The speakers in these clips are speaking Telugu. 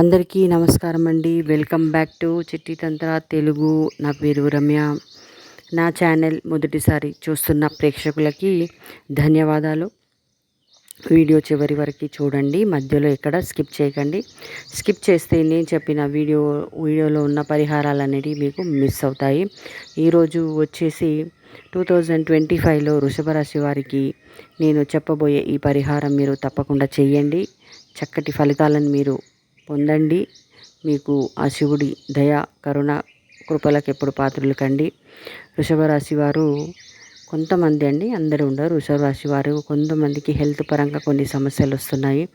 అందరికీ నమస్కారం అండి. వెల్కమ్ బ్యాక్ టు చిట్టి తంత్ర తెలుగు. నా పేరు రమ్య. నా ఛానల్ మొదటిసారి చూస్తున్న ప్రేక్షకులకి ధన్యవాదాలు. వీడియో చివరి వరకు చూడండి. మధ్యలో ఎక్కడ స్కిప్ చేయకండి. స్కిప్ చేస్తే నేను చెప్పిన వీడియో వీడియోలో ఉన్న పరిహారాలు అనేవి మీకు మిస్ అవుతాయి. ఈరోజు వచ్చేసి టూ థౌజండ్ ట్వంటీ ఫైవ్లో వృషభరాశి వారికి నేను చెప్పబోయే ఈ పరిహారం మీరు తప్పకుండా చేయండి చక్కటి ఫలితాలను మీరు పొందండి. మీకు ఆ శివుడి దయ కరుణ కృపలకు ఎప్పుడు పాత్రలు కండి. వృషభరాశి వారు కొంతమంది అండి అందరూ ఉండరు. వృషభ రాశి వారు కొంతమందికి హెల్త్ పరంగా కొన్ని సమస్యలు వస్తున్నాయి.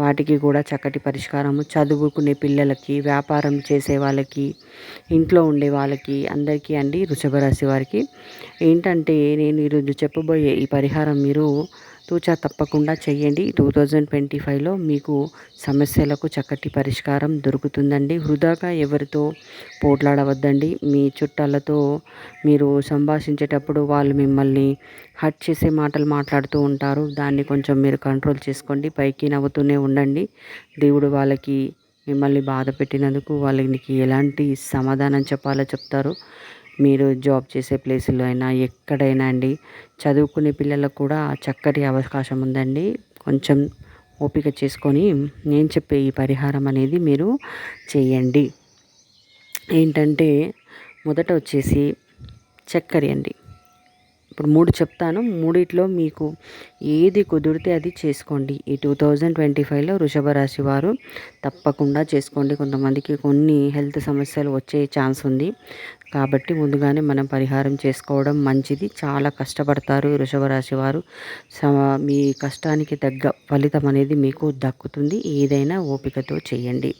వాటికి కూడా చక్కటి పరిష్కారము. చదువుకునే పిల్లలకి వ్యాపారం చేసే వాళ్ళకి ఇంట్లో ఉండే వాళ్ళకి అందరికీ అండి వృషభరాశి వారికి. ఏంటంటే నేను ఈరోజు చెప్పబోయే ఈ పరిహారం మీరు తూచా తప్పకుండా చేయండి టూ థౌజండ్ ట్వంటీ ఫైవ్లో మీకు సమస్యలకు చక్కటి పరిష్కారం దొరుకుతుందండి. వృధాగా ఎవరితో పోట్లాడవద్దండి. మీ చుట్టాలతో మీరు సంభాషించేటప్పుడు వాళ్ళు మిమ్మల్ని హట్ చేసే మాటలు మాట్లాడుతూ ఉంటారు. దాన్ని కొంచెం మీరు కంట్రోల్ చేసుకోండి. పైకి నవ్వుతూనే ఉండండి. దేవుడు వాళ్ళకి మిమ్మల్ని బాధ పెట్టినందుకు వాళ్ళకి ఎలాంటి సమాధానం చెప్పాలో చెప్తారు. మీరు జాబ్ చేసే ప్లేసుల్లో అయినా ఎక్కడైనా అండి చదువుకునే పిల్లలకు కూడా చక్కటి అవకాశం ఉందండి. కొంచెం ఓపిక చేసుకొని నేను చెప్పే ఈ పరిహారం అనేది మీరు చేయండి. ఏంటంటే మొదట వచ్చేసి చక్కెర అండి. ఇప్పుడు మూడు చెప్తాను. మూడిట్లో మీకు ఏది కుదిరితే అది చేసుకోండి. ఈ టూ థౌజండ్ ట్వంటీ ఫైవ్లో వృషభ రాశి వారు తప్పకుండా చేసుకోండి. కొంతమందికి కొన్ని హెల్త్ సమస్యలు వచ్చే ఛాన్స్ ఉంది. కాబట్టి ముందుగానే మనం పరిహారం చేసుకోవడం మంచిది. చాలా కష్టపడతారు వృషభరాశి వారు. మీ కష్టానికి తగ్గ ఫలితం అనేది మీకు దక్కుతుంది. ఏదైనా ఓపికతో చేయండి.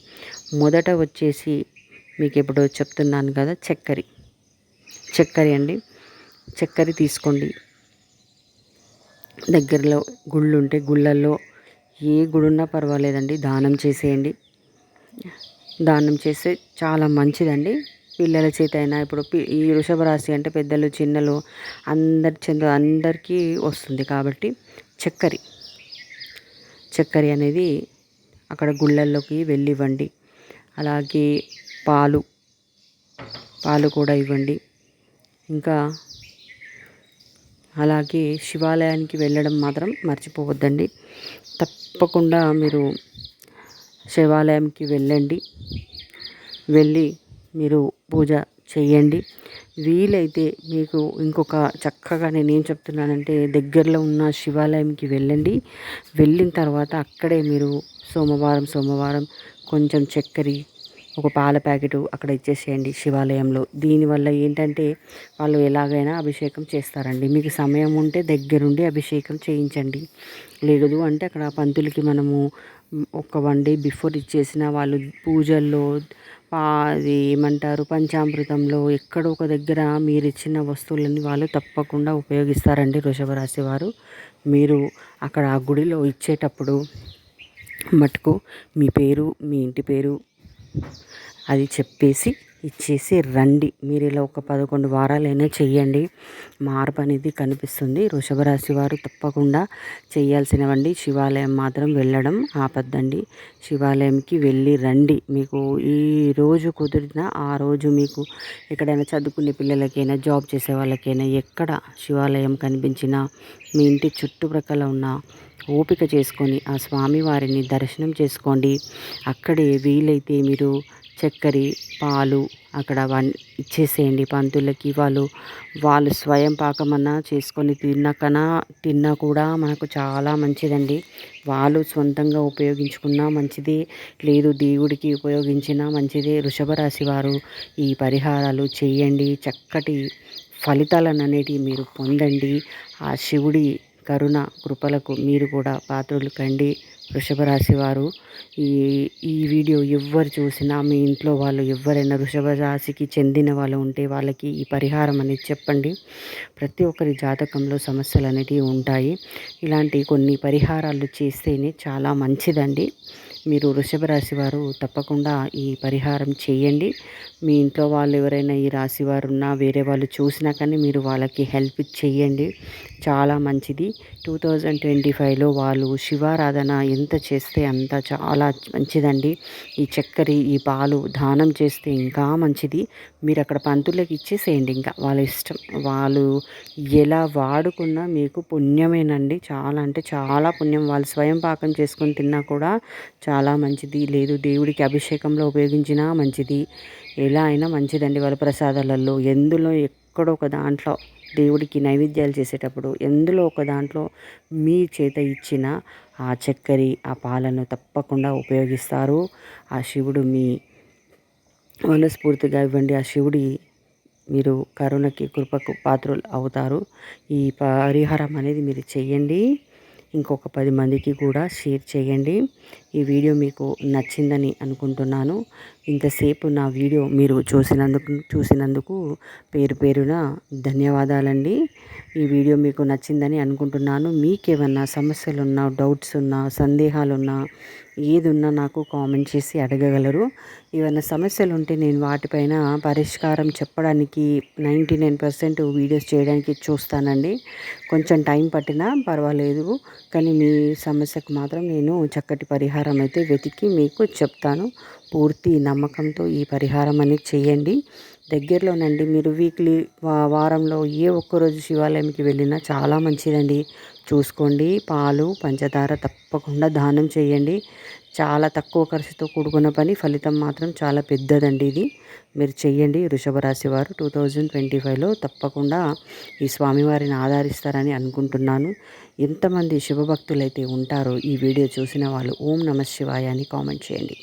మొదట వచ్చేసి మీకు ఇప్పుడు చెప్తున్నాను కదా చక్కెర. చక్కెర అండి. చక్కెర తీసుకోండి. దగ్గరలో గుళ్ళు ఉంటే గుళ్ళల్లో ఏ గుడున్నా పర్వాలేదండి. దానం చేసేయండి. దానం చేస్తే చాలా మంచిదండి. పిల్లల చేత అయినా ఇప్పుడు ఈ వృషభ రాశి అంటే పెద్దలు చిన్నలు అందరి చెంద అందరికీ వస్తుంది కాబట్టి చక్కెర. చక్కెర అనేది అక్కడ గుళ్ళల్లోకి వెళ్ళివ్వండి. అలాగే పాలు పాలు కూడా ఇవ్వండి. ఇంకా అలాగే శివాలయానికి వెళ్ళడం మాత్రం మర్చిపోవద్దండి. తప్పకుండా మీరు శివాలయంకి వెళ్ళండి. వెళ్ళి మీరు పూజ చేయండి. వీలైతే మీకు ఇంకొక చక్కగా నేను ఏం చెప్తున్నానంటే దగ్గరలో ఉన్న శివాలయంకి వెళ్ళండి. వెళ్ళిన తర్వాత అక్కడే మీరు సోమవారం సోమవారం కొంచెం చక్కెర ఒక పాల ప్యాకెట్ అక్కడ ఇచ్చేసేయండి శివాలయంలో. దీనివల్ల ఏంటంటే వాళ్ళు ఎలాగైనా అభిషేకం చేస్తారండి. మీకు సమయం ఉంటే దగ్గరుండి అభిషేకం చేయించండి. లేదు అంటే అక్కడ పంతులకి మనము ఒక వన్ డే బిఫోర్ ఇచ్చేసిన వాళ్ళు పూజల్లో అది ఏమంటారు? పంచామృతంలో ఎక్కడో ఒక దగ్గర మీరు ఇచ్చిన వస్తువులని వాళ్ళు తప్పకుండా ఉపయోగిస్తారండి వృషభరాశి వారు. మీరు అక్కడ ఆ గుడిలో ఇచ్చేటప్పుడు మటుకు మీ పేరు మీ ఇంటి పేరు అది చెప్పేసి ఇచ్చేసి రండి. మీరు ఇలా ఒక పదకొండు వారాలైనా చెయ్యండి. మార్పు అనేది కనిపిస్తుంది. వృషభరాశి వారు తప్పకుండా చేయాల్సినవండి శివాలయం మాత్రం వెళ్ళడం ఆపద్దండి. శివాలయంకి వెళ్ళి రండి. మీకు ఈ రోజు కుదిరిన ఆ రోజు మీకు ఎక్కడైనా చదువుకునే పిల్లలకైనా జాబ్ చేసే వాళ్ళకైనా ఎక్కడ శివాలయం కనిపించినా మీ ఇంటి చుట్టుప్రక్కల ఉన్న ఓపిక చేసుకొని ఆ స్వామివారిని దర్శనం చేసుకోండి. అక్కడే వీలైతే మీరు చక్కెర పాలు అక్కడ వన్ ఇచ్చేసేయండి. పంతులకి వాళ్ళు వాళ్ళు స్వయం పాకమన్నా చేసుకొని తిన్నాకనా తిన్నా కూడా మనకు చాలా మంచిదండి. వాళ్ళు సొంతంగా ఉపయోగించుకున్నా మంచిది లేదు దేవుడికి ఉపయోగించినా మంచిదే. వృషభ రాశి వారు ఈ పరిహారాలు చేయండి. చక్కటి ఫలితాలను అనేటివి మీరు పొందండి. ఆ శివుడి కరుణ కృపలకు మీరు కూడా పాత్రలు కండి. వృషభ రాశి వారు ఈ ఈ వీడియో ఎవరు చూసినా మీ ఇంట్లో వాళ్ళు ఎవరైనా వృషభ రాశికి చెందిన వాళ్ళు ఉంటే వాళ్ళకి ఈ పరిహారం అనేది చెప్పండి. ప్రతి ఒక్కరి జాతకంలో సమస్యలు అనేటివి ఉంటాయి. ఇలాంటి కొన్ని పరిహారాలు చేస్తేనే చాలా మంచిదండి. మీరు వృషభ రాశి వారు తప్పకుండా ఈ పరిహారం చేయండి. మీ ఇంట్లో వాళ్ళు ఎవరైనా ఈ రాశి వారు ఉన్నా వేరే వాళ్ళు చూసినా కానీ మీరు వాళ్ళకి హెల్ప్ చేయండి. చాలా మంచిది. టూ థౌజండ్ ట్వంటీ ఫైవ్లో వాళ్ళు శివారాధన ఎంత చేస్తే అంత చాలా మంచిదండి. ఈ చక్కెర ఈ పాలు దానం చేస్తే ఇంకా మంచిది. మీరు అక్కడ పంతులకు ఇచ్చేసేయండి ఇంకా వాళ్ళ ఇష్టం. వాళ్ళు ఎలా వాడుకున్నా మీకు పుణ్యమేనండి. చాలా అంటే చాలా పుణ్యం. వాళ్ళు స్వయం పాకం చేసుకొని తిన్నా కూడా చాలా మంచిది. లేదు దేవుడికి అభిషేకంలో ఉపయోగించినా మంచిది. ఎలా అయినా మంచిదండి వాళ్ళ ప్రసాదాలలో. ఎందులో ఎక్కడో ఒక దాంట్లో దేవుడికి నైవేద్యాలు చేసేటప్పుడు ఎందులో ఒక దాంట్లో మీ చేత ఇచ్చిన ఆ చక్కెర ఆ పాలను తప్పకుండా ఉపయోగిస్తారు. ఆ శివుడు మీ మనస్ఫూర్తిగా ఇవ్వండి ఆ శివుడి. మీరు కరుణకి కృపకు పాత్రలు అవుతారు. ఈ పరిహారం అనేది మీరు చేయండి. ఇంకొక పది మందికి కూడా షేర్ చేయండి. ఈ వీడియో మీకు నచ్చిందని అనుకుంటున్నాను. ఇంతసేపు నా వీడియో మీరు చూసినందుకు చూసినందుకు పేరు పేరున ధన్యవాదాలండి. ఈ వీడియో మీకు నచ్చిందని అనుకుంటున్నాను. మీకేమన్నా సమస్యలు ఉన్నా డౌట్స్ ఉన్నా సందేహాలు ఉన్నా ఏది ఉన్నా నాకు కామెంట్ చేసి అడగగలరు. ఏమైనా సమస్యలు ఉంటే నేను వాటిపైన పరిష్కారం చెప్పడానికి నైంటీ నైన్ పర్సెంట్ వీడియోస్ చేయడానికి చూస్తానండి. కొంచెం టైం పట్టినా పర్వాలేదు కానీ మీ సమస్యకు మాత్రం నేను చక్కటి పరిహారం అయితే వెతికి మీకు చెప్తాను. పూర్తి నమ్మకంతో ఈ పరిహారం అనేది చేయండి. దగ్గరలోనండి మీరు వీక్లీ వారంలో ఏ ఒక్కరోజు శివాలయంకి వెళ్ళినా చాలా మంచిదండి. చూసుకోండి పాలు పంచదార తప్పకుండా దానం చేయండి. చాలా తక్కువ ఖర్చుతో కూడుకున్న పని. ఫలితం మాత్రం చాలా పెద్దదండి ఇది. మీరు చెయ్యండి వృషభరాశి వారు. టూ థౌజండ్ ట్వంటీ ఫైవ్లో తప్పకుండా ఈ స్వామివారిని ఆధారిస్తారని అనుకుంటున్నాను. ఎంతమంది శివభక్తులైతే ఉంటారో ఈ వీడియో చూసిన వాళ్ళు ఓం నమ శివాయ అని కామెంట్ చేయండి.